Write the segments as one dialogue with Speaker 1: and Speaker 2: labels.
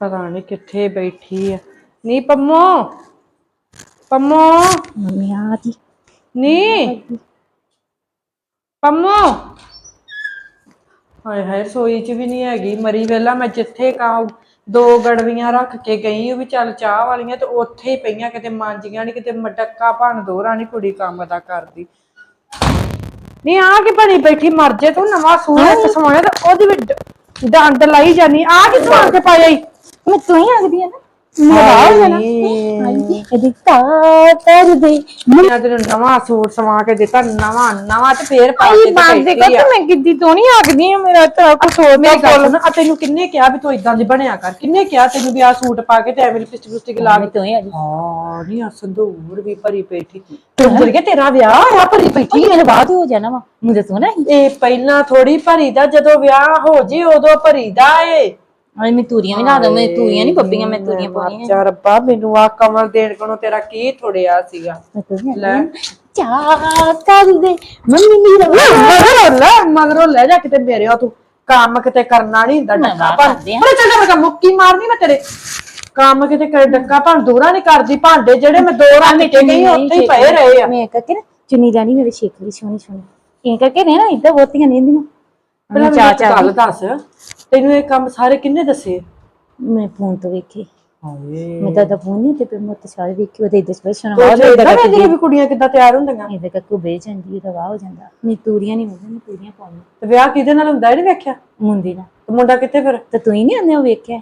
Speaker 1: ਪਤਾ ਨਹੀਂ ਕਿੱਥੇ ਬੈਠੀ ਆ। ਨੀ ਪੰਮੋ ਪੰਮੋ।
Speaker 2: ਮੰਮੀ ਆ ਗਈ।
Speaker 1: ਨੀ। ਪੰਮੋ। ਹਾਏ ਹਾਏ ਰਸੋਈ 'ਚ ਵੀ ਨਹੀਂ ਹੈਗੀ। ਮਰੀ ਵੇਲਾ ਮੈਂ ਜਿੱਥੇ ਕਾ ਦੋ ਗੜਵੀਆਂ ਰੱਖ ਕੇ ਗਈ ਉਹ ਵੀ ਚੱਲ ਚਾਹ ਵਾਲੀਆਂ ਤੇ ਉੱਥੇ ਹੀ ਪਈਆਂ ਕਿਤੇ ਮਾਂਜੀਆਂ ਨਹੀਂ ਕਿਤੇ ਮਟੱਕਾ ਭੰਨ ਦੋਰਾ ਨਹੀਂ ਕੁੜੀ ਕੰਮ ਦਾ ਕਰਦੀ। ਨਹੀਂ ਆ ਕੇ ਬਣੀ ਬੈਠੀ ਮਰ ਜੇ ਤੂੰ ਨਵਾਂ ਸੂਟ ਤੇ ਸਮਾਇਆ ਤੇ ਉਹਦੀ ਵੀ ਡ- ਡੰਡ ਲਾਈ ਜਾਨੀ। ਆ ਕਿ ਤੂੰ ਆ ਕੇ ਪਾਇਆ ਈ?
Speaker 2: ਮੈਂ ਤੂੰ ਹੀ ਆਗਦੀ ਆ ਨਾ। ਮੇਰਾ ਹੋ ਜਾਣਾ। ਹਾਂਜੀ ਇਹਦੀ ਤਾਂ ਕਰ ਦੇ
Speaker 1: ਮੈਂ ਤੈਨੂੰ ਨਵਾਂ ਸੂਟ ਸਵਾ ਕੇ ਦਿੱਤਾ ਨਵਾਂ ਨਵਾਂ ਤੇ ਫੇਰ ਪਾ
Speaker 2: ਆਈ
Speaker 1: ਕੇ
Speaker 2: ਬਾਤ
Speaker 1: ਤੇ
Speaker 2: ਦੇ
Speaker 1: ਬੈਠੀ ਆ।
Speaker 2: ਕਰ ਮੈਂ ਗਿੱਦੀ ਤੋਂ ਨਹੀਂ ਆਗਦੀ ਆ ਮੇਰਾ ਤਾਂ ਕੁਛ ਹੋਰ
Speaker 1: ਮੇਰੀ ਗੱਲ ਸੁਣ ਆ ਤੈਨੂੰ ਕਿੰਨੇ ਕਿਹਾ ਵੀ ਤੂੰ ਇਦਾਂ ਦੀ ਬਣਿਆ ਕਰ? ਕਿੰਨੇ ਕਿਹਾ ਤੈਨੂੰ ਵੀ ਆ ਸੂਟ ਪਾ ਕੇ ਤੇ ਐਵੇਂ ਲਿਪਸਟਿਕ ਲਿਪਸਟਿਕ ਲਾ ਕੇ?
Speaker 2: ਤੂੰ ਹੀ ਆਗਦੀ
Speaker 1: ਹਾਂ ਨਹੀਂ ਆ ਸੰਦੂਰ ਵੀ ਭਰੀ ਬੈਠੀ। ਤੂੰ ਭੁੱਲ ਗਿਆ ਤੇਰਾ ਵਿਆਹ ਆ ਭਰੀ ਬੈਠੀ
Speaker 2: ਮੇਰੇ ਬਾਅਦ ਹੀ ਜਾਣਾ ਵਾ। ਸੁਣਾ ਹੀ
Speaker 1: ਇਹ ਪਹਿਲਾਂ ਥੋੜੀ ਭਰੀਦਾ ਜਦੋਂ ਵਿਆਹ ਹੋ ਜੇ ਉਦੋਂ ਭਰੀਦਾ ਏ।
Speaker 2: ਅਰੇ ਮੈਂ ਤੂਰੀਆਂ ਵੀ ਲਾ ਦੋ ਮੈਂ ਤੂਰੀਆਂ ਨਹੀਂ ਬੱਬੀਆਂ ਮੈਂ ਤੂਰੀਆਂ ਪਾਉਣੀਆਂ।
Speaker 1: ਚਾ ਰੱਬਾ ਮੈਨੂੰ ਆ ਕਮਲ ਦੇਣ ਕੋਲੋਂ ਤੇਰਾ ਕੀ ਥੋੜਿਆ ਸੀਗਾ? ਲੈ।
Speaker 2: ਚਾ ਕਰ ਦੇ ਮੰਮੀ ਮੇਰਾ
Speaker 1: ਮਗਰੋਂ ਲੈ ਮਗਰੋਂ ਲੈ ਜਾ ਕਿਤੇ ਮੇਰੇ ਉਹ ਤੂੰ। ਕੰਮ ਕਿਤੇ ਕਰਨਾ ਨਹੀਂ ਹੁੰਦਾ ਡੱਕਾ
Speaker 2: ਆਂ।
Speaker 1: ਪਰ ਚੱਲ ਮੈਂ ਮੁੱਕੀ ਮਾਰਨੀ ਮੈਂ ਤੇਰੇ। ਕੰਮ ਕਿਤੇ ਕਰ ਡੱਕਾ ਭੰਨ ਦੂਰਾ ਨਹੀਂ ਕਰਦੀ ਭਾਂਡੇ ਜਿਹੜੇ ਮੈਂ ਦੋ ਰੱਖ ਕੇ ਗਈ ਉੱਥੇ ਹੀ ਪਏ ਰਹੇ ਆ।
Speaker 2: ਮੈਂ ਕਰਕੇ ਨਾ ਚੁੰਨੀ ਲੈਣੀ ਮੇਰੇ ਸ਼ੇਖ ਲਈ ਸੋਹਣੀ ਸੋਹਣੀ। ਇਹ ਕਰਕੇ ਨੇ ਨਾ ਇੱਦਾਂ ਬਹੁਤੀਆਂ ਨਹੀਂ ਹੁੰਦੀਆਂ
Speaker 1: ਪਹਿਲਾਂ
Speaker 2: ਚਾ
Speaker 1: ਮੈਨੂੰ
Speaker 2: ਚਾ
Speaker 1: ਇੱਕ ਗੱਲ ਦੱਸ। ਤੈਨੂੰ ਇਹ ਕੰਮ ਸਾਰੇ ਕਿੰਨੇ ਦੱਸੇ?
Speaker 2: ਮੈਂ ਫੋਨ ਤੋਂ ਵੇਖੀ।
Speaker 1: ਹਾਏ।
Speaker 2: ਮੈਂ ਤਾਂ ਤਾਂ ਫੋਨ ਨਹੀਂ ਤੇ ਫਿਰ ਮੈਂ ਤਾਂ ਸਾਰੇ ਵੇਖੀ ਉਹਦੇ ਇੱਦਾਂ ਸਪੈਸ਼ਲ ਹਾਂ
Speaker 1: ਦੇਖਦਾ ਵੀ ਕੁੜੀਆਂ ਕਿੱਦਾਂ ਤਿਆਰ ਹੁੰਦੀਆਂ?
Speaker 2: ਇਹਦੇ ਕੱਕੂ ਵੇ ਜਾਂਦੀ ਉਹਦਾ ਵਾਹ ਹੋ ਜਾਂਦਾ। ਮੈਂ ਤੂਰੀਆਂ ਨਹੀਂ ਹੁੰਦੀਆਂ ਮੈਂ ਤੂਰੀਆਂ ਪਾਉਣੀ
Speaker 1: ਤੇ ਵਿਆਹ ਕਿਹਦੇ ਨਾਲ ਹੁੰਦਾ ਇਹ ਨਹੀਂ ਵੇਖਿਆ?
Speaker 2: ਮੁੰਦੀ ਨਾ
Speaker 1: ਤੇ ਮੁੰਡਾ ਕਿੱਥੇ ਫਿਰ?
Speaker 2: ਤੇ ਤੂੰ ਹੀ ਨਹੀਂ ਆਂਦੇ ਉਹ ਵੇਖਿਆ?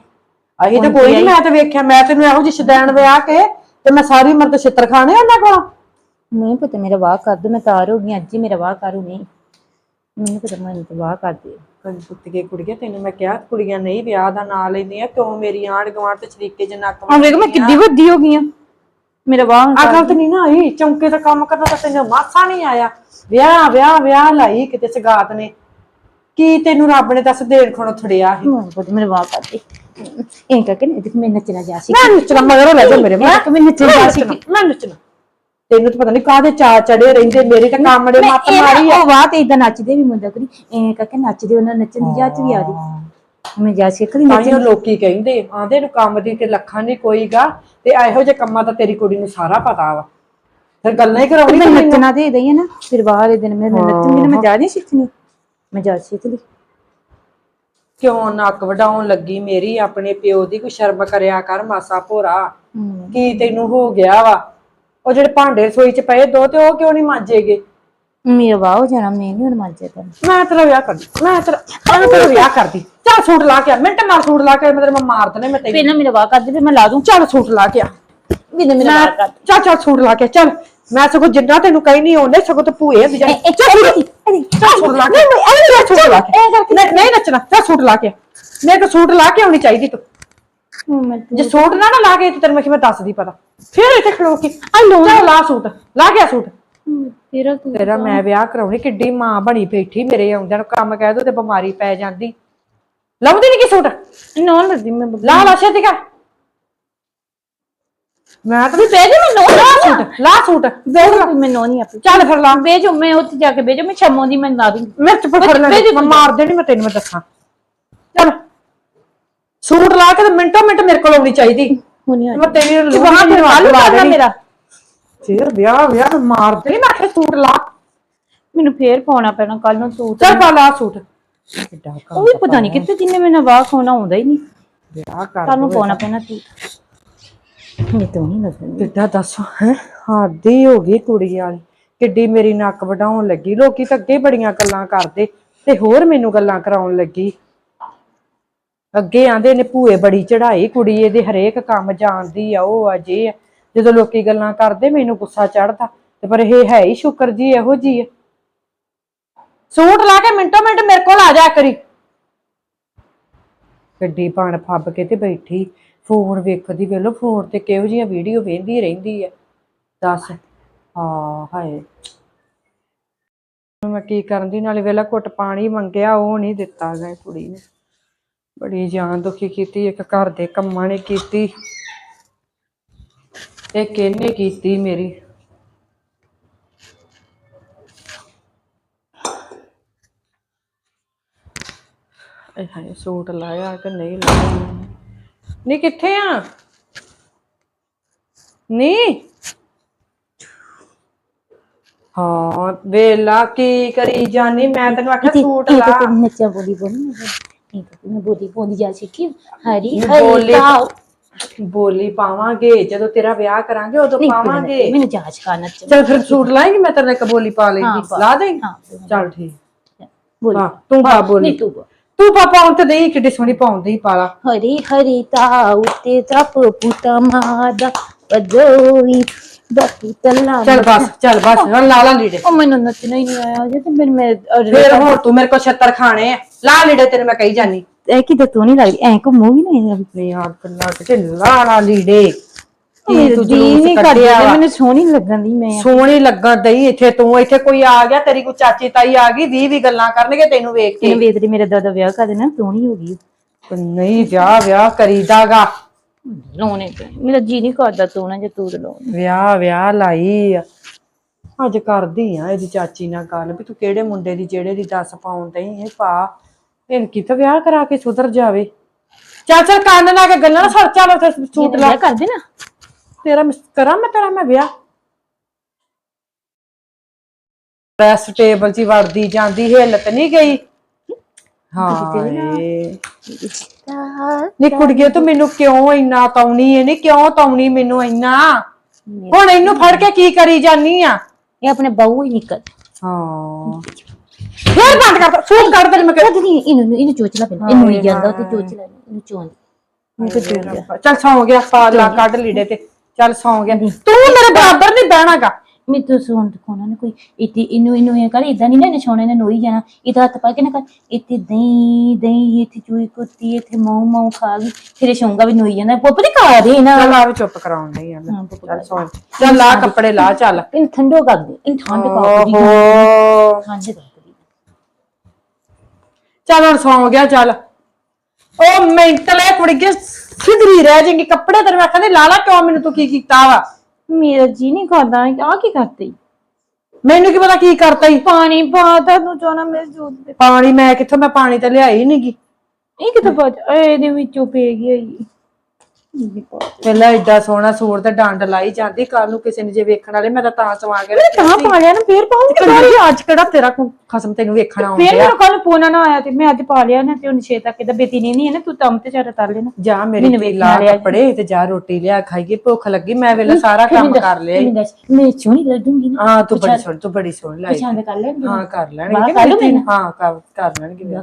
Speaker 1: ਅਹੀਂ ਤਾਂ ਕੋਈ ਨਹੀਂ ਮੈਂ ਤਾਂ ਵੇਖਿਆ ਮੈਂ ਤੈਨੂੰ ਇਹੋ ਜਿਹੀ ਸ਼ਦੈਣ ਵਿਆਹ ਕੇ ਤੇ ਮੈਂ ਸਾਰੀ ਉਮਰ ਤੇ ਛਿੱਤਰ ਖਾਣੇ ਉਹਨਾਂ ਕੋਲ।
Speaker 2: ਨਹੀਂ ਪਤਾ ਮੇਰਾ ਵਾਹ ਕਰ ਦੋ ਮੈਂ ਤਾਰ ਹੋ ਗਈ ਅੱਜ ਹੀ ਮੇਰਾ ਵਾਹ ਕਰੂ ਨਹੀਂ ਮੈਨੂੰ ਪਤਾ ਮੈਂ ਤਾਂ ਵਾਹ ਕਰ ਦੇ
Speaker 1: ਕੰਨ ਪੁੱਤੀਏ ਕੁੜੀਆਂ ਤੈਨੂੰ ਮੈਂ ਕਿਹਾ ਕੁੜੀਆਂ ਨਹੀਂ ਵਿਆਹ ਦਾ ਨਾਂ ਲੈਂਦੀਆਂ ਕਿਉਂ ਮੇਰੀ ਆਂਢ ਗੁਆਂਢ ਤੇ ਸ਼ਰੀਕੇ ਜਿੰਨਾ ਕੰਮ
Speaker 2: ਹਾਂ ਵੇਖ ਮੈਂ ਕਿੱਡੀ ਵੱਡੀ ਹੋ ਗਈ ਆ। ਮੇਰਾ ਵਾਹ
Speaker 1: ਆ ਗੱਲ ਤਾਂ ਨਹੀਂ ਨਾ ਆਈ ਚੌਂਕੇ ਦਾ ਕੰਮ ਕਰਦਾ ਤਾਂ ਤੈਨੂੰ ਮਾਸਾ ਨਹੀਂ ਆਇਆ। ਵਿਆਹ ਵਿਆਹ ਵਿਆਹ ਲਾਈ ਕਿਤੇ ਸਗਾਤ ਨੇ। ਕੀ ਤੈਨੂੰ ਰੱਬ ਨੇ ਦੱਸ ਦੇਣ ਖਣੋ ਥੜਿਆ
Speaker 2: ਪਤਾ ਮੇਰਾ ਵਾਹ ਕਰ ਦੇ ਇਹ ਕਰਕੇ ਨਾ ਦੇਖ ਮੈਂ ਨੱਚਣਾ ਜਾ ਸੀ।
Speaker 1: ਮੈਂ ਨੱਚਣਾ ਮਗਰੋਂ ਲੈ ਜਾ ਮੇਰੇ
Speaker 2: ਮੈਂ ਨੱਚਣਾ ਜਾ ਸੀ।
Speaker 1: ਮੈਂ ਨੱਚਣਾ। ਤੈਨੂੰ ਤਾਂ ਪਤਾ ਨਹੀਂ ਕਾਹਦੇ ਚਾਅ ਚੜੇ ਰਹਿੰਦੇ ਮੇਰੀ ਤਾਂ ਕੰਮ ਦੇ ਮੱਤ ਮਾਰੀ ਆ।
Speaker 2: ਉਹ ਵਾਹ ਤੇ ਇਦਾਂ ਨੱਚਦੇ ਵੀ ਮੁੰਡਾ ਕਰੀ ਐ ਕਰਕੇ ਨੱਚਦੇ ਉਹਨਾਂ ਨੱਚਣ ਦੀ ਜਾਚ ਵੀ ਆ ਰਹੀ। ਮੈਂ ਜਾ ਸਿੱਖ ਲਈ
Speaker 1: ਤਾਈਓ ਲੋਕੀ ਕਹਿੰਦੇ ਆਂਦੇ ਨੂੰ ਕੰਮ ਦੀ ਤੇ ਲੱਖਾਂ ਨਹੀਂ ਕੋਈਗਾ ਤੇ ਇਹੋ ਜਿਹੇ ਕੰਮਾਂ ਦਾ ਤੇਰੀ ਕੁੜੀ ਨੂੰ ਸਾਰਾ ਪਤਾ ਵਾ। ਫਿਰ ਗੱਲਾਂ ਹੀ ਕਰਾਉਣੀ
Speaker 2: ਮੈਂ ਨੱਚਣਾ ਦੇ ਦਈ ਨਾ ਫਿਰ ਬਾਹਰ ਦੇ ਦਿਨ ਮੈਂ ਨੱਚੂਗੀ ਨਾ ਮੈਂ ਜਾ ਨਹੀਂ ਸਿੱਖਣੀ। ਮੈਂ ਜਾ ਸਿੱਖ ਲਈ।
Speaker 1: ਕਿਉਂ ਨੱਕ ਵਡਾਉਣ ਲੱਗੀ ਮੇਰੀ ਆਪਣੇ ਪਿਓ ਦੀ ਕੋਈ ਸ਼ਰਮ ਕਰਿਆ ਕਰ ਮਾਸਾ ਭੋਰਾ।
Speaker 2: ਹੂੰ।
Speaker 1: ਕੀ ਤੈਨੂੰ ਹੋ ਗਿਆ ਵਾ? ਉਹ ਜਿਹੜੇ ਭਾਂਡੇ ਰਸੋਈ 'ਚ ਪਏ ਦੋ ਤੇ ਉਹ ਕਿਉਂ ਨਹੀਂ ਮਾਂਜੇਗੇ?
Speaker 2: ਮੇਰਾ ਵਾਹ ਹੋ ਜਾਣਾ ਮੈਂ ਨਹੀਂ ਹੁਣ ਮੰਜੇ ਤਾਂ।
Speaker 1: ਮੈਂ ਤੇਰਾ ਵਿਆਹ ਕਰਦੀ ਮੈਂ ਤੇਰਾ ਮੈਂ ਤੇਰਾ ਵਿਆਹ ਕਰਦੀ। ਚੱਲ ਸੂਟ ਲਾ ਕੇ ਆ ਮਿੰਟ ਮਾਰ ਸੂਟ ਲਾ ਕੇ ਮੈਂ ਤੇਰੇ ਮੈਂ ਮਾਰ ਦਨੇ ਮੈਂ ਤੈਨੂੰ
Speaker 2: ਫਿਰ ਨਾ ਮੇਰਾ ਵਾਹ ਕਰ ਦੇ ਫਿਰ ਮੈਂ ਲਾ ਦੂੰ।
Speaker 1: ਚੱਲ ਸੂਟ ਲਾ ਕੇ ਆ।
Speaker 2: ਵੀ ਮੇਰਾ ਵਾਹ ਕਰ
Speaker 1: ਚੱਲ ਚੱਲ ਸੂਟ ਲਾ ਕੇ ਚੱਲ। ਮੈਂ ਸਗੋਂ ਜਿੰਨਾ ਤੈਨੂੰ ਕਹੀ ਨਹੀਂ ਆਉਂਦੇ ਸਗੋਂ ਤੇ ਭੂਏ ਹੁੰਦੀ ਜਾਣੀ ਚੱਲ ਸੂਟ ਚੱਲ ਸੂਟ ਲਾ ਕੇ ਚੱਲ ਸੂਟ ਲਾ ਕੇ ਨਹੀਂ ਨਹੀਂ ਨੱਚਣਾ। ਚੱਲ ਸੂਟ ਲਾ ਕੇ। ਮੇਰੇ ਕੋ ਸੂਟ ਲਾ ਕੇ ਆਉਣੀ ਚਾਹੀਦੀ ਤੂੰ।
Speaker 2: ਮੈਂ
Speaker 1: ਜੇ ਸੂਟ ਨਾ ਨਾ ਲਾ ਕੇ ਤੇ ਤੈਨੂੰ ਮੈਂ ਕਿਵੇਂ ਦੱਸਦੀ ਪਤਾ। ਫਿਰ ਇੱਥੇ ਖਲੋ ਕੇ ਆ ਲੋ ਲਾ ਸੂਟ ਲਾ ਗਿਆ ਸੂਟ।
Speaker 2: ਤੇਰਾ ਤੂੰ
Speaker 1: ਤੇਰਾ ਮੈਂ ਵਿਆਹ ਕਰਾਉਣੀ ਕਿੱਡੀ ਮਾਂ ਬਣੀ ਬੈਠੀ ਮੇਰੇ ਆਉਂਦਿਆਂ ਨੂੰ ਕੰਮ ਕਹਿ ਦੋ ਤੇ ਬਿਮਾਰੀ ਪੈ ਜਾਂਦੀ। ਲੱਭਦੀ ਨਹੀਂ ਕਿ ਸੂਟ?
Speaker 2: ਨਾ ਲੱਗਦੀ ਮੈਂ
Speaker 1: ਲਾ ਲਾ ਛੇਤੀ ਕਰ। ਮੈਂ ਤਾਂ ਵੀ
Speaker 2: ਬੇਜੋ ਮੈਨੂੰ
Speaker 1: ਲਾ ਸੂਟ। ਲਾ ਸੂਟ।
Speaker 2: ਬੇਜੋ ਮੈਨੂੰ ਨਹੀਂ ਆਪੀ।
Speaker 1: ਚੱਲ ਫਿਰ ਲਾ।
Speaker 2: ਬੇਜੋ ਮੈਂ ਉੱਥੇ ਜਾ ਕੇ ਬੇਜੋ ਮੈਂ ਛਮੋ ਦੀ ਮੈਂ ਲਾ ਦੂੰਗੀ।
Speaker 1: ਮਿਰਚ ਪਰ ਫੜ ਲੈ ਮੈਂ ਮਾਰ ਦੇਣੀ ਮੈਂ ਤੈਨੂੰ ਮੈਂ ਦੱਸਾਂ। ਸੂਟ ਲਾ ਕੇ ਤੇ ਮਿੰਟੋ ਮਿੰਟ ਮੇਰੇ ਕੋਲ ਆਉਣੀ ਚਾਹੀਦੀ।
Speaker 2: ਹੁਣੀ ਆ
Speaker 1: ਮੈਂ ਤੇਰੀ
Speaker 2: ਤੂੰ ਕੱਲ ਕਰਨਾ ਮੇਰਾ।
Speaker 1: ਫਿਰ ਵਿਆਹ ਵਿਆਹ ਮੈਂ ਮਾਰ ਦੇਣੀ ਮੈਂ ਆਖਿਆ ਸੂਟ ਲਾ।
Speaker 2: ਮੈਨੂੰ ਫੇਰ ਪਾਉਣਾ ਪੈਣਾ ਕੱਲ ਨੂੰ ਤੂੰ
Speaker 1: ਚੱਲ ਪਾ ਲਾ ਸੂਟ। ਕਿੱਡਾ
Speaker 2: ਉਹ ਵੀ ਪਤਾ ਨਹੀਂ ਕਿੱਥੇ ਜਿੰਨੇ ਮੈਨੂੰ ਵਾਹ ਖਾਣਾ ਆਉਂਦਾ ਹੀ ਨਹੀਂ।
Speaker 1: ਵਿਆਹ ਕਰ
Speaker 2: ਕੱਲ ਨੂੰ ਪਾਉਣਾ ਪੈਣਾ ਤੂੰ ਮੈਂ ਤਾਂ ਨਹੀਂ ਲੱਗਦੀ
Speaker 1: ਕਿੱਡਾ ਦੱਸ ਹੈ? ਹਾਦੀ ਹੋ ਗਈ ਕੁੜੀ ਵਾਲੀ। ਕਿੱਡੀ ਮੇਰੀ ਨੱਕ ਵਢਾਉਣ ਲੱਗੀ। ਲੋਕੀ ਤਾਂ ਅੱਗੇ ਬੜੀਆਂ ਗੱਲਾਂ ਕਰਦੇ। ਤੇ ਹੋਰ ਮੈਨੂੰ ਗੱਲਾਂ ਕਰਾਉਣ ਲੱਗੀ। ਅੱਗੇ ਆਂਦੇ ਨੇ, ਭੂਏ ਬੜੀ ਚੜਾਈ ਕੁੜੀ, ਇਹਦੇ ਹਰੇਕ ਕੰਮ ਜਾਣਦੀ ਆ, ਉਹ ਆ, ਜੇ ਆ। ਜਦੋਂ ਲੋਕੀ ਗੱਲਾਂ ਕਰਦੇ, ਮੈਨੂੰ ਗੁੱਸਾ ਚੜਦਾ ਤੇ ਪਰ ਇਹ ਹੈ ਹੀ ਸ਼ੁਕਰ ਜੀ, ਇਹੋ ਜੀ ਆ। ਸੂਟ ਲਾ ਕੇ ਮਿੰਟੋ ਮਿੰਟ ਮੇਰੇ ਕੋਲ ਆ ਜਾ ਕਰੀ। ਗੱਡੀ ਪਾਣ ਫੱਬ ਕੇ ਤੇ ਬੈਠੀ। ਫੋਨ ਵੇਖਦੀ ਵੇਲੋ, ਫੋਨ ਤੇ ਕਿਹੋ ਜੀਆਂ ਵੀਡੀਓ ਵੇਖਦੀ ਰਹਿੰਦੀ ਆ। ਦੱਸ ਹਾਂ ਹਾਏ। ਮੈਂ ਕੀ ਕਰਨ ਦੀ, ਨਾਲੇ ਵੇਲਾ ਘੁੱਟ ਪਾਣੀ ਮੰਗਿਆ, ਉਹ ਨਹੀਂ ਦਿੱਤਾ ਗਾ ਕੁੜੀ ਨੇ। ਬੜੀ ਜਾਨ ਦੁਖੀ ਕੀਤੀ ਇੱਕ ਘਰ ਦੇ ਕੰਮਾਂ ਨੇ ਕੀਤੀ। ਤੇ ਕਿਹਨੇ ਕੀਤੀ ਮੇਰੀ। ਇਹ ਹਾਏ ਸੂਟ ਲਾਇਆ ਕਿ ਨਹੀਂ ਲਾਇਆ? ਨੀ ਕਿੱਥੇ ਆ? ਨੀ? ਹਾਂ ਵੇਲਾ ਕੀ ਕਰੀ ਜਾਨੀ ਮੈਂ ਤੈਨੂੰ ਆਖਿਆ ਸੂਟ
Speaker 2: ਇਹ
Speaker 1: ਲਾ।
Speaker 2: ਨੱਚਾ ਬੋਲੀ ਬੋਲੀ ਇਹ ਮੈਂ ਬੋਲੀ ਬੋਲੀ ਜਾ ਸਿੱਖੀ। ਹਰੀ
Speaker 1: ਬੋਲੀ-
Speaker 2: ਹਰੀ
Speaker 1: ਬੋਲੀ ਪਾਵਾਂਗੇ। ਜਦੋਂ ਤੇਰਾ ਵਿਆਹ ਕਰਾਂਗੇ ਉਦੋਂ ਪਾਵਾਂਗੇ।
Speaker 2: ਮੈਨੂੰ ਜਾਚ ਨੱਚ
Speaker 1: ਚਲ ਫਿਰ ਸੂਟ ਲਾਏਗੀ ਮੈਂ ਤੇਰੇ ਨਾਲ ਬੋਲੀ ਪਾ ਲੈਂਗੀ। ਲਾ ਦੇ
Speaker 2: ਹਾਂ
Speaker 1: ਚਲ ਠੀਕ।
Speaker 2: ਬੋਲੀ।
Speaker 1: ਹਾਂ ਤੂੰ ਪਾ ਬੋਲੀ
Speaker 2: ਨਹੀਂ ਤੂੰ ਬੋਲ।
Speaker 1: ਤੂੰ ਪਾ ਪਾਉਣ ਤੇ ਦੇਈ ਕਿੱਡੀ ਸੋਹਣੀ ਪਾਉਂਦੀ ਪਾਲਾ
Speaker 2: ਹਰੀ ਹਰੀ ਤਾਉ ਤੇ ਤਪ ਪੁਤਾ ਮਾਦਾ ਪਜੋਈ ਬਾਕੀ ਤੱਲਾ
Speaker 1: ਚੱਲ ਬਸ ਚੱਲ ਬਸ ਹੁਣ ਲਾ ਲਾ ਲੀੜੇ।
Speaker 2: ਉਹ ਮੈਨੂੰ ਨੱਚਣਾ ਹੀ ਨਹੀਂ ਆਇਆ ਜੇ ਤੇ ਮੈਨੂੰ ਮੈਂ
Speaker 1: ਫਿਰ ਹੁਣ ਤੂੰ ਮੇਰੇ ਕੋ ਛੱਤਰ ਖਾਣੇ ਆ। ਲਾ ਲੀੜੇ ਤੇਰੇ ਮੈਂ ਕਹੀ ਜਾਨੀ
Speaker 2: ਇਹ ਕਿਤੇ ਤੂੰ ਨਹੀਂ ਲੱਗਦੀ ਐ ਘੁੰਮੂਗੀ ਨਾ ਇਹ
Speaker 1: ਨਹੀਂ ਆ ਕੰਨਾ ਤੇ ਲਾ ਲਾ ਲੀੜੇ। ਕੀ
Speaker 2: ਮੇਰੇ
Speaker 1: ਤੂੰ
Speaker 2: ਜੀ
Speaker 1: ਜਲੂਸ
Speaker 2: ਨਹੀਂ
Speaker 1: ਕੱਢਿਆ
Speaker 2: ਕੱਢਿਆ
Speaker 1: ਵਾ।
Speaker 2: ਮੈਨੂੰ ਸੋਹਣੀ ਲੱਗਣ ਦੀ ਮੈਂ।
Speaker 1: ਸੋਹਣੀ ਲੱਗਣ ਦਈ ਇੱਥੇ ਤੂੰ ਇੱਥੇ ਕੋਈ ਆ ਗਿਆ ਤੇਰੀ ਕੋਈ ਚਾਚੀ ਤਾਈ ਆ ਗਈ 20 20 ਗੱਲਾਂ ਕਰਨਗੇ ਤੈਨੂੰ ਵੇਖ ਕੇ।
Speaker 2: ਤੈਨੂੰ ਵੇਖਦੇ ਮੇਰੇ ਦਾਦਾ ਵਿਆਹ ਕਰ ਦੇਣਾ ਸੋਹਣੀ ਹੋ ਗਈ।
Speaker 1: ਨਹੀਂ ਵਿਆਹ ਵਿਆਹ ਕਰੀਦਾਗਾ।
Speaker 2: ਲਾਉਣੇ ਤੇ। ਮੇਰਾ ਜੀ ਨਹੀਂ ਕਰਦਾ ਤੂੰ ਨਾ ਜੇ ਤੂੰ
Speaker 1: ਵਿਆਹ ਵਿਆਹ ਲਾਈ ਆ। ਅੱਜ ਕਰਦੀ ਆ ਇਹਦੀ ਚਾਚੀ ਨਾਲ ਗੱਲ ਵੀ ਤੂੰ ਕਿਹੜੇ ਮੁੰਡੇ ਦੀ ਜਿਹੜੇ ਦੀ ਦੱਸ ਪਾਉਣ ਇਹ ਪਾ। ਇਹਨ ਕੀ ਤਾਂ ਵਿਆਹ ਕਰਾ ਕੇ ਸੁਧਰ ਜਾਵੇ? ਚੱਲ ਚੱਲ ਕੰਨ ਲਾ ਕੇ ਗੱਲਾਂ ਨਾ ਸਰ ਚੱਲ ਉੱਥੇ ਸੂਟ ਲਾ
Speaker 2: ਕਰ ਦੇ ਨਾ।
Speaker 1: ਤੇਰਾ ਮੈਂ ਕਰਾਂ ਮੈਂ ਤੇਰਾ ਮੈਂ ਵਿਆਹ? ਪ੍ਰੈਸ ਟੇਬਲ 'ਚ ਹੀ ਵੜਦੀ ਜਾਂਦੀ ਹਿੱਲ ਤੇ ਨਹੀਂ ਗਈ। ਹਾਂ ਨੀ ਕੁੜੀਏ ਤੂੰ ਮੈਨੂੰ ਕਿਉਂ ਇੰਨਾ ਤਾਉਣੀ ਏ? ਨੀ ਕਿਉਂ ਤਾਉਣੀ ਮੈਨੂੰ ਇੰਨਾ? ਹੁਣ ਇਹਨੂੰ ਫੜ ਕੇ ਕੀ ਕਰੀ ਜਾਨੀ ਆ?
Speaker 2: ਇਹ ਆਪਣੇ ਬਾਹੂ ਹੀ ਨਿਕਲ।
Speaker 1: ਹਾਂ। ਫੇਰ ਬੰਦ ਕਰ ਸੂਟ ਕੱਢ ਦੇ ਮੈਂ ਕਿਹਾ।
Speaker 2: ਨਹੀਂ ਇਹਨੂੰ ਇਹਨੂੰ ਚੋਚ ਲਾ ਪਹਿਲਾਂ ਇਹਨੂੰ ਹੀ। ਜਾਂਦਾ ਤੇ ਚੋਚ ਲਾ ਇਹਨੂੰ ਮੈਂ ਚੋਚ ਗਿਆ
Speaker 1: ਚੱਲ। ਸੌਂ ਗਿਆ ਪਾ ਲਾ ਕੱਢ ਲੀੜੇ ਤੇ। ਚੱਲ ਸੌਂ ਗਿਆ। ਤੂੰ ਮੇਰੇ ਬਰਾਬਰ ਨਹੀਂ ਬਹਿਣਾਗਾ।
Speaker 2: ਮੈਂ ਤਾਂ ਸੁਣ ਦਿਖਾਉਣਾ ਨਾ ਕੋਈ। ਇੱਥੇ ਇਹਨੂੰ ਇਹਨੂੰ ਇਹ ਕਰ ਇਦਾਂ ਨਹੀਂ ਨਾ ਨਿਸ਼ਾਨੇ ਨੇ ਨੋਈ ਜਾਣਾ। ਇਹਦਾ ਹੱਥ ਪਾ ਕੇ ਨਾ ਕਰ। ਇੱਥੇ ਦਈ ਦਈ ਇੱਥੇ ਚੂਈ ਕੁੱਤੀ ਇੱਥੇ ਮਾਉ ਮਾਉ ਖਾ ਗਈ। ਫਿਰ ਸ਼ੌਂਗਾ ਵੀ ਨੋਈ ਜਾਂਦਾ। ਪੁੱਪ ਦੀ ਘਾ ਦੇ ਨਾ।
Speaker 1: ਚੱਲ ਆ ਵੀ ਚੁੱਪ ਕਰਾਉਣ ਨਹੀਂ ਆ। ਚੱਲ ਸੌਂ। ਚੱਲ ਲਾ ਕੱਪੜੇ ਲਾ ਚੱਲ।
Speaker 2: ਇਹਨੂੰ ਠੰਡੋ ਕਰ ਦੇ। ਇਹਨੂੰ ਠੰਡ ਕਰ ਦੇ। ਠੰਡ ਕਰ
Speaker 1: ਚੱਲ ਹੁਣ ਸੌਂ ਗਿਆ ਚੱਲ। ਉਹ ਮੈਂਟਲੇ ਕੁੜੀਏ ਸਿਧਰੀ ਰਹਿ ਜਾਏਗੀ ਕੱਪੜੇ ਤੇਰੇ ਮੈਂ ਕਹਿੰਦੀ ਲਾਲਾ ਕਿਉਂ ਮੈਨੂੰ ਤੂੰ ਕੀ ਕੀਤਾ ਵਾ?
Speaker 2: ਮੇਰਾ ਜੀ ਨਹੀਂ ਕਰਦਾ ਆ ਕੀ ਕਰਤੇ
Speaker 1: ਮੈਨੂੰ ਕੀ ਪਤਾ ਕੀ ਕਰਤਾ ਈ?
Speaker 2: ਪਾਣੀ ਪਾਤਾ ਤੂੰ ਚਾਹਨਾ ਮੇਰੇ ਜੂਤ ਦੇ।
Speaker 1: ਪਾਣੀ ਮੈਂ ਕਿੱਥੋਂ ਮੈਂ ਪਾਣੀ ਤਾਂ ਲਿਆਈ ਨਹੀਂਗੀ
Speaker 2: ਇਹ ਕਿੱਥੋਂ ਪਾ ਇਹਦੇ ਵਿੱਚੋਂ ਪੈ ਹੀ
Speaker 1: ਪਹਿਲਾਂ ਏਡਾ ਸੋਹਣਾ ਸੂਟ ਤੇ ਡੰਡ ਲਾਈ ਜਾਂਦੀ ਕੱਲ ਨੂੰ ਕਿਸੇ ਨੇ ਜੇ ਵੇਖਣ ਵਾਲੇ ਮੈਂ ਤਾਂ ਤਾਂ ਸਵਾ ਕੇ
Speaker 2: ਤਾਂ ਪਾ ਲਿਆ ਨਾ ਫੇਰ ਪਾਉਂਗੀ
Speaker 1: ਰੱਖੀ ਅੱਜ ਕਿਹੜਾ ਤੇਰਾ ਖਸਮ ਤੈਨੂੰ ਵੇਖਣ
Speaker 2: ਫੇਰ
Speaker 1: ਆਉਂਦੇ ਆ
Speaker 2: ਮੈਨੂੰ ਕੱਲ ਪੋਨਾ ਨਾ ਆਇਆ ਤੇ ਮੈਂ ਅੱਜ ਪਾ ਲਿਆ ਨਾ ਤੇ ਉਹ ਛੇ ਤੱਕ ਇਹਦਾ ਬੇਤੀ ਨਹੀਂ ਨਹੀਂ ਹੈ ਨਾ ਤੂੰ ਤਮ ਤੇ ਚਾਰਾ ਤਰ ਲੈਣਾ।
Speaker 1: ਜਾ ਮੇਰੀ ਲਾ। ਕੱਪੜੇ ਤੇ ਜਾ ਰੋਟੀ ਲਿਆ ਖਾਈਏ ਭੁੱਖ ਲੱਗੀ ਮੈਂ ਵੇਲੇ ਸਾਰਾ ਕੰਮ ਕਰ ਲਿਆ।
Speaker 2: ਮੈਂ ਸੋਹਣੀ ਲੱਗੂੰਗੀ ਨਾ।
Speaker 1: ਹਾਂ ਤੂੰ ਬੜੀ ਸੋਹਣੀ ਤੂੰ ਬੜੀ ਸੋਹਣੀ ਲਾਈ।
Speaker 2: ਪਛਾਣ ਕਰ ਲੈ
Speaker 1: ਹਾਂ ਕਰ ਲੈਣਗੇ
Speaker 2: ਕਰ?
Speaker 1: ਹਾਂ ਕਰ ਕਰ ਲੈਣਗੇ।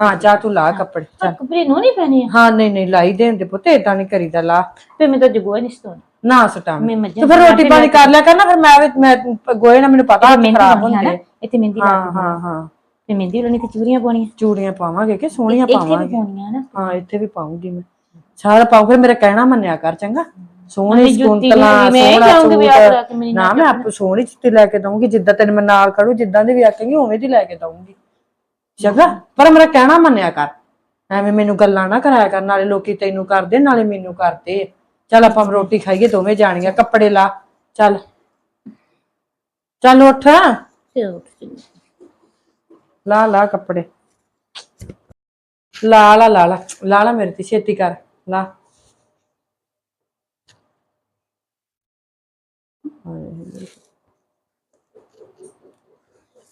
Speaker 1: ਹਾਂ ਜਾ ਤੂੰ ਲਾ ਕੱਪੜੇ
Speaker 2: ਕੱਪੜੇ ਨੂੰ ਨਹੀਂ ਪਹਿਨੇ
Speaker 1: ਹਾਂ ਨਹੀਂ ਨਹੀਂ ਲਾਈ ਦੇਣ ਦੇ ਪੁੱਤ ਏਦਾਂ ਨਹੀਂ ਕਰੀਦਾ ਲਾ।
Speaker 2: ਤੇ ਮੈਂ ਤਾਂ ਜਗੋਆ ਨਹੀਂ ਸਤੋਂ
Speaker 1: ਨਾ ਸਟਾਂ
Speaker 2: ਮੈਂ।
Speaker 1: ਤੂੰ ਫਿਰ ਰੋਟੀ ਪਾਣੀ ਕਰ ਲਿਆ ਕਰ ਨਾ ਫਿਰ ਮੈਂ ਵੀ- ਮੈਂ ਗੋਏ ਨਾ ਮੈਨੂੰ ਪਤਾ
Speaker 2: ਮਹਿੰਦੀ
Speaker 1: ਖਰਾਬ
Speaker 2: ਲਾਉਣੀ
Speaker 1: ਹੁੰਦੇ
Speaker 2: ਹੈ। ਨਾ ਇੱਥੇ ਮਹਿੰਦੀ ਲਾ
Speaker 1: ਹਾਂ ਹਾਂ ਹਾਂ।
Speaker 2: ਤੇ ਮਹਿੰਦੀ ਲਾਉਣੀ ਤੇ ਚੂੜੀਆਂ ਪਾਉਣੀਆਂ।
Speaker 1: ਚੂੜੀਆਂ ਪਾਵਾਂਗੇ ਕਿ ਸੋਹਣੀਆਂ
Speaker 2: ਇੱਥੇ ਵੀ
Speaker 1: ਪਾਵਾਂਗੇ?
Speaker 2: ਪਾਉਣੀਆਂ ਨਾ।
Speaker 1: ਹਾਂ ਇੱਥੇ ਵੀ ਪਾਉਂਗੀ ਮੈਂ। ਸਾਰਾ ਪਾਉ ਫਿਰ ਮੇਰਾ ਕਹਿਣਾ ਮੰਨਿਆ ਕਰ ਚੰਗਾ। ਸੋਹਣੀ
Speaker 2: ਜੁੱਤੀ ਵੀ
Speaker 1: ਸਕੁੰਤਲਾ
Speaker 2: ਮੈਂ
Speaker 1: ਸੋਹਣਾ
Speaker 2: ਜਾਊਂਗੀ ਵਿਆਹ ਕਰਾ ਕੇ
Speaker 1: ਸੂਟ।
Speaker 2: ਮੈਨੂੰ
Speaker 1: ਨਾ ਮੈਂ ਆਪ ਸੋਹਣੀ ਜੁੱਤੀ ਲੈ ਕੇ ਦਊਂਗੀ ਜਿੱਦਾਂ ਤੈਨੂੰ ਮੈਂ ਨਾਲ ਖੜੂ ਜਿੱਦਾਂ ਦੀ ਵੀ ਆਖੇਂਗੀ ਉਵੇਂ ਦੀ ਲੈ ਕੇ ਦਊਂਗੀ। ਚੰਗਾ? ਪਰ ਮੇਰਾ ਕਹਿਣਾ ਮੰਨਿਆ ਕਰ। ਐਵੇਂ ਮੈਨੂੰ ਗੱਲਾਂ ਨਾ ਕਰਾਇਆ ਕਰ ਨਾਲੇ ਲੋਕੀ ਤੈਨੂੰ ਕਰਦੇ ਨਾਲੇ ਮੈਨੂੰ ਕਰਦੇ। ਚੱਲ ਆਪਾਂ ਰੋਟੀ ਖਾਈਏ ਦੋਵੇਂ ਜਾਣੀਆਂ ਕੱਪੜੇ ਲਾ ਚੱਲ। ਚੱਲ ਉੱਠ।
Speaker 2: ਤੇ ਉੱਠ।
Speaker 1: ਲਾ ਲਾ ਕੱਪੜੇ। ਲਾ ਲਾ ਲਾ ਲਾ। ਲਾ ਲਾ ਮੇਰੇ ਤੇ ਛੇਤੀ ਕਰ। ਲਾ।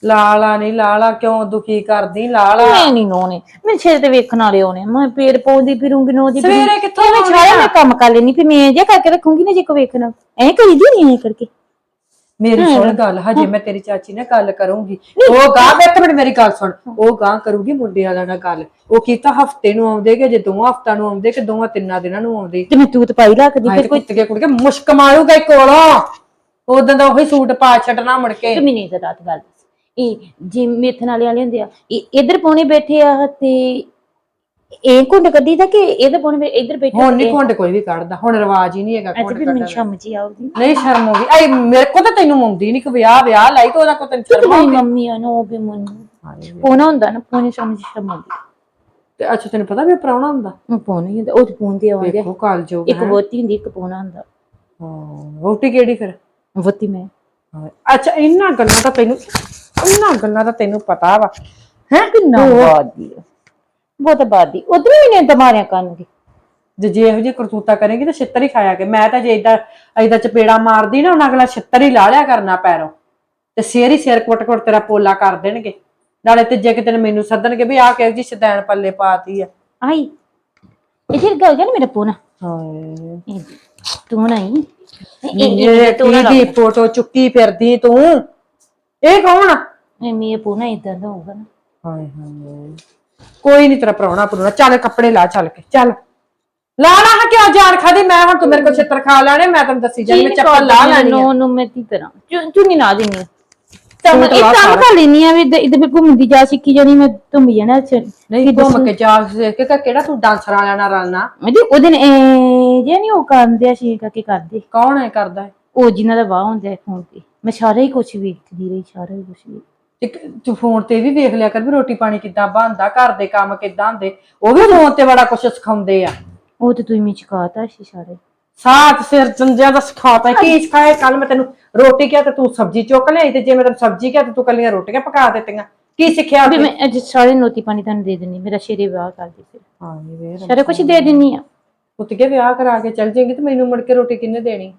Speaker 1: ਲਾ ਲਾ ਨਹੀਂ ਲਾ ਲਾ ਕਿਉਂ ਦੁਖੀ ਕਰਦੀ? ਲਾ ਲਾ
Speaker 2: ਮੈਂ ਨਹੀਂ ਨੋਨੇ ਮੈਂ ਛੇ ਤੇ ਵੇਖਣ ਵਾਲੇ ਆਉਣੇ ਮੈਂ ਪੇੜ ਪੌਦੀ ਫਿਰੂੰਗੀ ਨੋ ਦੀ
Speaker 1: ਸਵੇਰੇ ਕਿੱਥੋਂ
Speaker 2: ਮੈਂ ਛਾਇਆ ਮੈਂ ਕੰਮ ਕਰ ਲੈਣੀ ਫਿਰ ਮੈਂ ਜੇ ਕਰਕੇ ਰੱਖੂੰਗੀ ਨਾ ਜੇ ਕੋ ਵੇਖਣਾ ਐ ਕਰੀਦੀ ਨਹੀਂ ਐ ਕਰਕੇ।
Speaker 1: ਮੇਰੀ ਸੁਣ ਗੱਲ ਹਜੇ ਮੈਂ ਤੇਰੀ ਚਾਚੀ ਨਾਲ ਗੱਲ ਕਰੂੰਗੀ। ਉਹ ਗਾਂ ਇੱਕ ਮਿੰਟ ਮੇਰੀ ਗੱਲ ਸੁਣ। ਉਹ ਗਾਂ ਕਰੂਗੀ ਮੁੰਡੇ ਵਾਲਿਆਂ ਨਾਲ ਗੱਲ। ਉਹ ਕੀਤਾ ਹਫ਼ਤੇ ਨੂੰ ਆਉਂਦੇ ਕਿ ਜੇ ਦੋ ਹਫਤਾ ਨੂੰ ਆਉਂਦੇ ਕਿ ਦੋਵਾਂ ਤਿੰਨਾਂ ਦਿਨਾਂ ਨੂੰ ਆਉਂਦੇ?
Speaker 2: ਤੇ ਮੈਂ ਤੂਤ ਪਾਈ ਰੱਖਦੀ
Speaker 1: ਹਾਏ ਤੇ ਕੁੱਤ ਕੁੜ ਕੇ ਮੁਸ਼ਕ ਮਾਰੂਗਾ ਇੱਕ ਕੋਲੋਂ। ਉਦੋਂ ਦਾ ਉਹੀ ਸੂਟ ਪਾ ਛੱਡਣਾ ਮੁੜ ਕੇ।
Speaker 2: ਤੇ ਮੈਨੂੰ ਇਹ ਰਾਤ ਗੱਲ। ਇਹ ਜੇ ਮੇਥਨ ਵਾਲੇ ਵਾਲੇ ਹੁੰਦੇ ਆ ਇਹ ਇਧਰ ਪੌਣੇ ਬੈਠੇ ਆ ਤੇ ਇਹ ਕੁੰਡ ਕੱਢੀ ਦਾ ਕਿ ਇਹਦੇ ਪੌਣੇ ਇੱਧਰ ਬੈਠੇ
Speaker 1: ਹੁਣ ਨਹੀਂ ਘੁੰਡ ਕੋਈ ਵੀ ਕੱਢਦਾ ਹੁਣ ਰਿਵਾਜ ਹੀ ਨਹੀਂ ਹੈਗਾ ਘੁੰਡ
Speaker 2: ਫਿਰ
Speaker 1: ਕੱਢਣ
Speaker 2: ਮੈਨੂੰ ਸ਼ਰਮ ਜੀ ਆਉਗੀ
Speaker 1: ਦਾ। ਨਹੀਂ ਸ਼ਰਮ ਆਉਂਦੀ ਆਈ ਮੇਰੇ ਕੋ ਤਾਂ ਤੈਨੂੰ ਆਉਂਦੀ ਨਹੀਂ ਕਿ ਵਿਆਹ ਵਿਆਹ ਲਾਈ ਤੇ ਉਹਦਾ ਕੋ ਤੈਨੂੰ
Speaker 2: ਤੇ
Speaker 1: ਸ਼ਰਮ
Speaker 2: ਮੇਰੀ
Speaker 1: ਆਉਂਦੀ
Speaker 2: ਮੰਮੀ ਆ ਨੋ ਵੀ ਮੈਨੂੰ ਪੋਣਾ ਹੁੰਦਾ ਨਾ ਪੋਣੇ ਸ਼ਰਮ ਜੀ ਸ਼ਰਮ ਆਉਂਦੀ।
Speaker 1: ਤੇ ਅੱਛਾ ਤੈਨੂੰ ਪਤਾ ਵੀ ਪ੍ਰਾਹੁਣਾ ਹੁੰਦਾ?
Speaker 2: ਪੋਣਾ ਹੀ ਹੁੰਦਾ ਉਹ ਤੇ ਤੇ ਆਉਂਦੇ
Speaker 1: ਵੇਖੋ ਕਾਲ ਜੋਗ
Speaker 2: ਇੱਕ ਵੋਤੀ ਹੁੰਦੀ ਇੱਕ ਪੋਣਾ ਹੁੰਦਾ।
Speaker 1: ਹਾਂ ਵੋਟੀ ਕਿਹੜੀ ਫਿਰ?
Speaker 2: ਵੋਤੀ ਮੈਂ।
Speaker 1: ਅੱਛਾ ਇਹਨਾਂ ਗੱਲਾਂ ਦਾ ਤੈਨੂੰ ਇਹਨਾਂ ਗੱਲਾਂ ਦਾ ਤੈਨੂੰ ਪਤਾ ਵਾ। ਹੈ?
Speaker 2: ਕਿੰਨਾ ਬਾਦੀ ਬਹੁਤ ਬਾਦੀ। ਉਧਰ ਵੀ ਨੇ ਦਮਾਰਿਆ ਕੰਨ ਦੀ
Speaker 1: ਜੇ ਜੇ ਇਹੋ ਜਿਹੀ ਕਰਤੂਤਾ ਕਰੇਗੀ ਤਾਂ ਛਿੱਤਰ ਹੀ ਖਾਇਆ ਕੇ ਮੈਂ ਤਾਂ ਜੇ ਏਦਾਂ ਏਦਾਂ ਚਪੇੜਾ ਮਾਰਦੀ ਨਾ ਉਹਨਾਂ ਅਗਲਾ ਛਿੱਤਰ ਹੀ ਲਾ ਲਿਆ ਕਰਨਾ ਪੈਰੋਂ। ਤੇ ਸਿਰ ਹੀ ਸਿਰ ਕੁੱਟ-ਕੁੱਟ ਤੇਰਾ ਪੋਲਾ ਕਰ ਦੇਣਗੇ। ਨਾਲੇ ਤੇ ਜੇ ਕਿਤੇ ਮੈਨੂੰ ਸੱਦਣਗੇ ਵੀ ਆਹ ਕਿਹੋ ਜੀ ਸ਼ੈਤਾਨ ਪੱਲੇ ਪਾਤੀ ਆ।
Speaker 2: ਆਈ। ਇਧਰ ਗੱਲ ਕਰ ਮੇਰਾ ਪੋਨਾ।
Speaker 1: ਹਾਏ।
Speaker 2: ਇਹ ਤੂੰ ਨਹੀਂ
Speaker 1: ਇਹ ਕੀ ਦੀ ਫੋਟੋ ਚੁੱਕੀ ਫਿਰਦੀ ਤੂੰ? ਇਹ ਕੌਣ ਆ?
Speaker 2: ਇਹ ਮੇ ਪੋਨਾ ਇਦਾਂ ਦਾ ਹੋਊਗਾ ਨਾ।
Speaker 1: ਹਾਏ ਹਾਏ। ਕੋਈ ਨਹੀਂ ਤੇਰਾ ਪ੍ਰਾਹੁਣਾ ਪਰੂਣਾ ਚੱਲ ਕੱਪੜੇ ਲਾ ਚੱਲ ਕੇ ਚੱਲ। ਲਾ ਲਾ ਹਾਂ ਕਿਉਂ ਜਾਣ ਖਾਦੀ ਮੈਂ ਹੁਣ ਤੂੰ ਮੇਰੇ ਕੋਲ ਛਿੱਤਰ ਖਾ ਲੈਣੇ ਮੈਂ ਤੈਨੂੰ ਦੱਸੀ ਜਾਂਦੀ ਮੈਂ ਚੱਪਲ ਲਾ ਲੈਣੀ ਆ।
Speaker 2: ਨੋ ਨੋ ਮੈਂ ਕੀ ਕਰਾਂ? ਚੁੰਨੀ ਲਾ ਦੇਣੀ ਤਾਂ
Speaker 1: ਸੂਟ
Speaker 2: ਇਹ ਕੰਮ। ਕਰ ਲੈਣੀ ਆ ਵੀ ਇੱਧਰ ਇੱਧਰ ਮੈਂ ਘੁੰਮਦੀ ਜਾ ਸਿੱਖੀ ਜਾਣੀ ਮੈਂ ਤੁੰਮ ਜਾਣਾ
Speaker 1: ਨਹੀਂ ਘੁੰਮ ਕੇ ਜਾ ਕੇ ਕਿਹੜਾ ਤੂੰ ਡਾਂਸਰ ਵਾਲਿਆਂ ਨਾਲ ਰਲਣਾ?
Speaker 2: ਮੈਂ ਉਹਦੇ ਨੇ ਜੇ ਨਹੀਂ ਉਹ ਕਰਦੇ ਸੀ ਕਰਕੇ ਕਰਦੇ।
Speaker 1: ਕੌਣ ਹੈ ਕਰਦਾ? ਹੈ?
Speaker 2: ਉਹ ਜਿਨ੍ਹਾਂ ਦਾ ਵਾਹ ਹੁੰਦਾ ਫੋਨ ਤੇ। ਮੈਂ ਸਾਰਾ ਹੀ ਕੁਝ ਵੇਖਦੀ ਰਹੀ ਸਾਰਾ ਹੀ ਕੁਝ ਵੇਖ
Speaker 1: ਇੱਕ ਤੂੰ ਫੋਨ ਤੇ ਵੀ ਵੇਖ ਲਿਆ ਕਰ ਵੀ ਰੋਟੀ ਪਾਣੀ ਕਿੱਦਾਂ ਬਣਦਾ ਘਰ ਦੇ ਕੰਮ ਕਿੱਦਾਂ ਹੁੰਦੇ। ਉਹ ਵੀ ਫੋਨ ਤੇ ਬੜਾ ਕੁਝ ਸਿਖਾਉਂਦੇ ਆ।
Speaker 2: ਉਹ ਤੇ ਤੂੰ ਮੈਨੂੰ ਚਕਾਤਾ ਸੀ ਸਾਰੇ।
Speaker 1: ਸਾਥ ਸਿਰ ਜੰਜਿਆਂ ਦਾ ਸਿਖਾਤਾ ਕੀ ਸਿਖਾਏ ਕੱਲ ਮੈਂ ਤੈਨੂੰ ਰੋਟੀ ਕਿਹਾ ਤੇ ਤੂੰ ਸਬਜ਼ੀ ਚੁੱਕ ਲਈ ਤੇ ਜੇ ਮੈਂ ਤੈਨੂੰ ਸਬਜ਼ੀ ਕਿਹਾ ਤੇ ਤੂੰ ਕੱਲੀਆਂ ਰੋਟੀਆਂ ਪਕਾ ਦਿੱਤੀਆਂ। ਕੀ ਸਿੱਖਿਆ
Speaker 2: ਵੀ
Speaker 1: ਉੱਥੇ?
Speaker 2: ਮੈਂ ਅੱਜ ਸਾਰੇ ਨੋਤੀ ਪਾਣੀ ਤੁਹਾਨੂੰ ਦੇ ਦਿੰਨੀ ਮੇਰਾ ਸ਼ੇਰੇ ਵਿਆਹ ਕਰ ਦੇ ਫਿਰ
Speaker 1: ਹਾਂ ਜੀ ਵੇਰ
Speaker 2: ਸਾਰੇ ਕੁਝ ਦੇ ਦਿੰਨੀ ਆ।
Speaker 1: ਪੁੱਤ ਕੇ ਵਿਆਹ ਕਰਾ ਕੇ ਚੱਲ ਜਾਏਗੀ ਤੇ ਮੈਨੂੰ ਮੁੜ ਕੇ ਰੋਟੀ ਕਿੰਨੇ ਦੇਣੀ?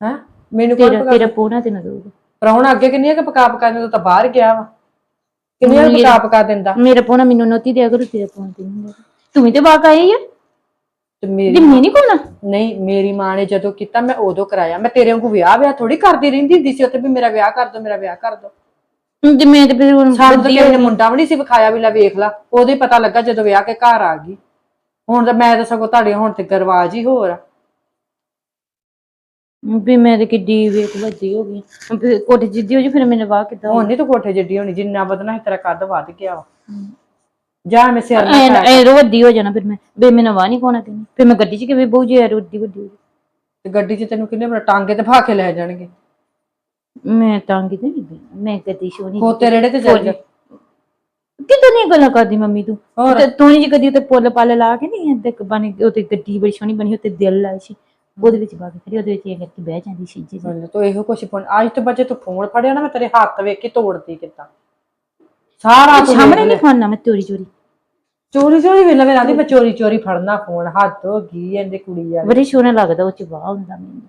Speaker 1: ਹੈ? ਮੈਨੂੰ ਕੋਲ
Speaker 2: ਤੇਰਾ ਤੇਰਾ ਪੋਣਾ ਤੇ ਨਾ ਦਊਗਾ।
Speaker 1: ਪ੍ਰਾਹੁਣਾ ਅੱਗੇ ਕਿੰਨੀਆਂ ਕਿ ਪਕਾ ਪਕਾ ਦਿੰਦਾ ਤਾਂ ਬਾਹਰ ਗਿਆ ਵਾ। ਕਿੰਨੀਆਂ ਕੁ ਪਕਾ ਪਕਾ ਦਿੰਦਾ।
Speaker 2: ਮੇਰਾ ਪੋਣਾ ਮੈਨੂੰ ਨੋਤੀ ਦਿਆ ਕਰੂ ਤੇਰਾ ਪੋਣਾ ਤੇ ਨਹੀਂ ਤੂੰ ਵੀ ਤੇ ਵਾਕ ਆਈ ਆ।
Speaker 1: ਤੇ ਮੇਰੀ
Speaker 2: ਜੇ ਮੈਂ ਨਹੀਂ ਕੋਣਾ
Speaker 1: ਨਹੀਂ ਮੇਰੀ ਮਾਂ ਨੇ ਜਦੋਂ ਕੀਤਾ ਮੈਂ ਉਦੋਂ ਕਰਾਇਆ। ਮੈਂ ਤੇਰੇ ਵਾਂਗੂ ਵਿਆਹ ਵਿਆਹ ਥੋੜੀ ਕਰਦੀ ਰਹਿੰਦੀ ਹੁੰਦੀ ਸੀ ਉੱਥੇ ਵੀ ਮੇਰਾ ਵਿਆਹ ਕਰ ਦੋ ਮੇਰਾ ਵਿਆਹ ਕਰ ਦੋ।
Speaker 2: ਤੇ ਮੈਂ ਤੇ ਫਿਰ ਹੁਣ
Speaker 1: ਸਾਨੂੰ ਤਾਂ ਕਿਸੇ ਨੇ ਮੁੰਡਾ ਵੀ ਨਹੀਂ ਸੀ ਵਿਖਾਇਆ ਵੀ ਲੈ ਵੇਖ ਲਾ। ਹੀ ਪਤਾ ਲੱਗਾ ਜਦੋਂ ਵਿਆਹ ਕੇ ਘਰ ਆ ਗਈ। ਹੁਣ ਤਾਂ ਮੈਂ ਤਾਂ ਸਗੋਂ ਤੁਹਾਡੇ ਹੁਣ ਤੇ ਗਰਵਾਜ ਹੀ ਹੋਰ ਆ।
Speaker 2: ਵੀ ਮੈਂ ਤੇ ਕਿੱਡੀ ਵੇਖ ਵੱਡੀ ਹੋ ਗਈ। ਫਿਰ ਕੋਠੇ ਜਿੱਦੀ ਹੋ ਜੀ ਫਿਰ ਮੈਨੂੰ ਵਾਹ ਕਿੱਦਾਂ
Speaker 1: ਹੁਣ ਨਹੀਂ ਤੂੰ ਕੋਠੇ ਜਿੱਡੀ ਹੋਣੀ ਜਿੰਨਾ ਵਧਣਾ ਸੀ ਤੇਰਾ ਕੱਦ ਵੱਧ ਗਿਆ ਵਾ। ਜਾ ਮੈਂ ਸਿਰ ਨਾ
Speaker 2: ਐ ਐ ਵੱਡੀ ਹੋ ਜਾਣਾ ਫਿਰ ਮੈਂ। ਬੇ ਮੈਨੂੰ ਵਾਹ ਨਹੀਂ ਕੋਣਾ ਤੈਨੂੰ। ਫਿਰ ਮੈਂ ਗੱਡੀ 'ਚ ਕਿਵੇਂ ਬਹੁ ਜੇ ਰੋਡੀ ਵੱਡੀ ਹੋ
Speaker 1: ਤੇ ਗੱਡੀ 'ਚ ਤੈਨੂੰ ਕਿੰਨੇ ਬੜਾ ਟਾਂਗੇ ਤੇ ਭਾ ਕੇ ਲੈ ਜਾਣਗੇ।
Speaker 2: ਮੈਂ ਤਾਂ ਕਿਤੇ ਨਹੀਂ ਗਈ ਮੈਂ ਗੱਡੀ ਸ਼ੋ ਨਹੀਂ
Speaker 1: ਖੋਤੇ ਰੇੜੇ ਤੇ ਚੱਲ ਜਾ।
Speaker 2: ਕਿਤੇ ਨਹੀਂ ਗੱਲਾਂ ਕਰਦੀ ਮੰਮੀ ਤੂੰ?
Speaker 1: ਹੋਰ?
Speaker 2: ਤੇ ਤੂੰ ਨਹੀਂ ਕਦੀ ਉੱਤੇ ਪੁੱਲ ਪੱਲ ਲਾ ਕੇ ਨਹੀਂ ਇੱਥੇ ਬਣੀ ਉੱਤੇ ਗੱਡੀ ਬੜੀ ਸੋਹਣੀ ਬਣੀ ਉੱਤੇ ਦਿਲ ਲਾਇਆ ਸੀ। ਉਹਦੇ ਵਿੱਚ ਬਾਗ ਖੜੀ ਉਹਦੇ ਵਿੱਚ ਇਹ ਕਰਕੇ ਬਹਿ ਜਾਂਦੀ ਸੀ ਜੀ।
Speaker 1: ਮੈਨੂੰ ਤੂੰ ਇਹੋ ਕੁਛ ਪੁੰਨ ਅੱਜ ਤੋਂ ਬੱਚੇ ਤੂੰ ਫੋਨ ਫੜਿਆ ਨਾ ਮੈਂ ਤੇਰੇ ਹੱਥ ਵੇਖ ਕੇ ਤੋੜਦੀ ਕਿੱਦਾਂ। ਸਾਰਾ ਤੂੰ
Speaker 2: ਸਾਹਮਣੇ ਨਹੀਂ ਖਾਣਾ ਮੈਂ ਚੋਰੀ ਚੋਰੀ।
Speaker 1: ਚੋਰੀ ਚੋਰੀ ਵੇਲਾ ਵੇਲਾ ਦੀ ਮੈਂ ਚੋਰੀ ਚੋਰੀ ਫੜਨਾ ਫੋਨ ਹੱਥ ਹੋ ਗਈ ਇਹਦੇ ਕੁੜੀ ਆ
Speaker 2: ਬੜੀ ਸੋਹਣਾ ਲੱਗਦਾ ਉਹ ਚ ਵਾਹ ਹੁੰਦਾ ਮੈਨੂੰ।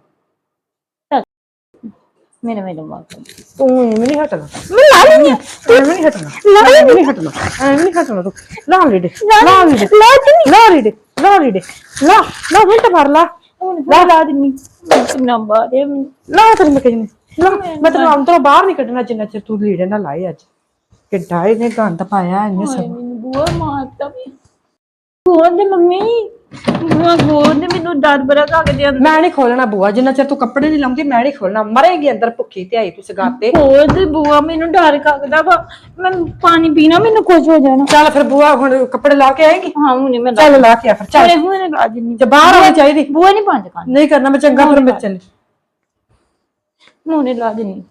Speaker 2: ਮੇਰੇ ਮੇਰੇ ਮਾਂ
Speaker 1: ਤੂੰ ਐਵੇਂ ਨਹੀਂ ਹਟਣਾ।
Speaker 2: ਮੈਂ ਲਾ ਲੈਣੀ ਆ
Speaker 1: ਐਵੇਂ ਨਹੀਂ ਹਟਣਾ। ਐਵੇਂ ਨਹੀਂ ਹਟਣਾ। ਐਵੇਂ ਨਹੀਂ ਹਟਣਾ ਤੂੰ। ਲਾ ਲੀੜੇ। ਲਾ ਲੀੜੇ।
Speaker 2: ਲਾ ਦਿੰਨੀ
Speaker 1: ਲਾ ਲੀੜੇ। ਲਾ ਲਾ। ਲਾ ਹੁਣ ਤਾਂ ਫੜ ਲਾ।
Speaker 2: ਲਾ। ਲਾ ਦਿੰਨੀ ਕਿੰਨਾ ਬਾਰੇ ਮੈਨੂੰ
Speaker 1: ਲਾ ਤੇਰੀ ਮੈਂ ਕਹਿੰਦੀ ਲਾ ਮੈਂ ਤੈਨੂੰ ਅੰਦਰੋਂ ਬਾਹਰ ਨਹੀਂ ਕੱਢਣਾ ਜਿੰਨਾ ਚਿਰ ਤੂੰ ਲੀੜੇ ਨਾ ਲਾਏ ਅੱਜ। ਕਿੱਡਾ ਇਹਨੇ ਗੰਦ ਪਾਇਆ ਇਹਨੇ ਸਭ
Speaker 2: ਬੂਆ ਮਾਰਤਾ ਵੀ। ਗੋਦ ਦੇ ਮੰਮੀ। ਬੂਆ ਦੇ ਮੈਨੂੰ ਡਰ ਬੜਾ ਲੱਗਦੇ ਅੰਦਰ।
Speaker 1: ਮੈਂ ਨਹੀਂ ਖੋਲਣਾ ਬੂਆ ਜਿੰਨਾ ਚਿਰ ਤੂੰ ਕੱਪੜੇ ਨਹੀਂ ਲਾਉਂਦੀ ਮੈਂ ਨਹੀਂ ਖੋਲਣਾ। ਮਰੇਗੀ ਅੰਦਰ ਭੁੱਖੀ ਤੇ ਆਈ ਤੂੰ ਸਗਾਤੇ
Speaker 2: ਗੋਦ ਦੇ ਬੂਆ ਮੈਨੂੰ ਡਰ ਲੱਗਦਾ ਵਾ। ਮੈਂ ਪਾਣੀ ਪੀਣਾ ਮੈਨੂੰ ਕੁਝ ਹੋ ਜਾਣਾ।
Speaker 1: ਚੱਲ ਫਿਰ ਬੂਆ ਹੁਣ ਕੱਪੜੇ ਲਾ ਕੇ ਆਏਗੀ।
Speaker 2: ਹਾਂ ਹੁਣੇ ਮੈਂ
Speaker 1: ਚੱਲ ਲਾ ਕੇ ਆ ਫਿਰ ਚੱਲ।
Speaker 2: ਹੁਣੇ ਰਾਜ ਨਹੀਂ
Speaker 1: ਜੇ ਬਾਹਰ ਆਉਣੀ ਚਾਹੀਦੀ।
Speaker 2: ਬੂਆ ਨਹੀਂ ਖਾਣ
Speaker 1: ਨਹੀਂ ਕਰਨਾ ਮੈਂ ਚੰਗਾ ਫਿਰ ਮੈਂ ਚੱਲ
Speaker 2: ਹੁਣੇ ਲਾ ਦੇਣੀ